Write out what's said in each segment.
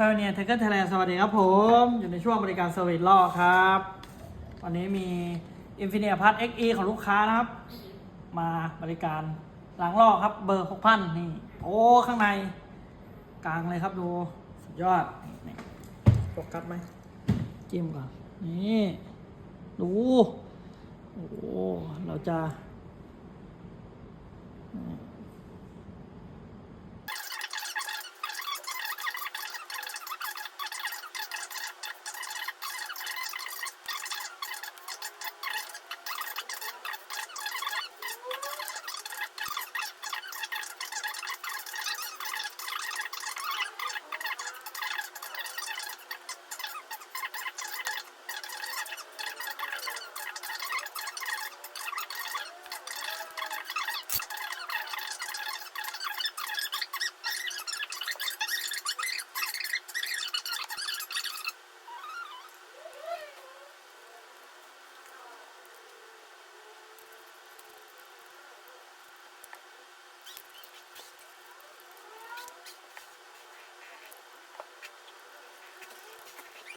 พาวเนียเทเกอร์ไทยแลนด์สวัสดีครับผม อยู่ในช่วงบริการเซอร์วิสลอกครับ วันนี้มี Infinix Plus XE ของลูกค้านะครับ มาบริการหลังลอกครับเบอร์6,000 นี่ โอ้ ข้างใน กลางเลยครับดู สุดยอดโฟกัสไหมจิ้มก่อน นี่ ดู โอ้ เราจะ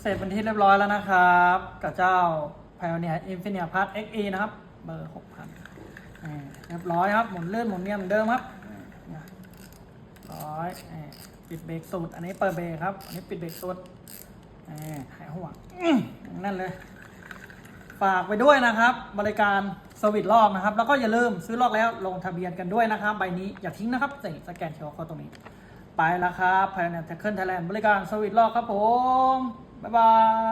เสร็จเป็นที่เรียบร้อยแล้วนะครับ กับเจ้า Pioneer Infinix Plus XE นะครับ เบอร์6,000เรียบร้อยครับ หมุนเลื่อนหมุนเนียมเหมือนเดิมครับร้อยปิดเบรกสูตร อันนี้เปิดเบรกครับ อันนี้ปิดเบรกสูตรอ่หายห่วงนั่นเลย ฝากไปด้วยนะครับ บริการสวิตลอกนะครับ แล้วก็อย่าลืมซื้อลอกแล้วลงทะเบียนกันด้วยนะครับ ใบนี้อย่าทิ้งนะครับใส่สแกนเชียร์โค้ดตรงนี้ ไปแล้วครับ Pioneer Tackle Thailand บริการสวิตลอกครับผม บ๊ายบาย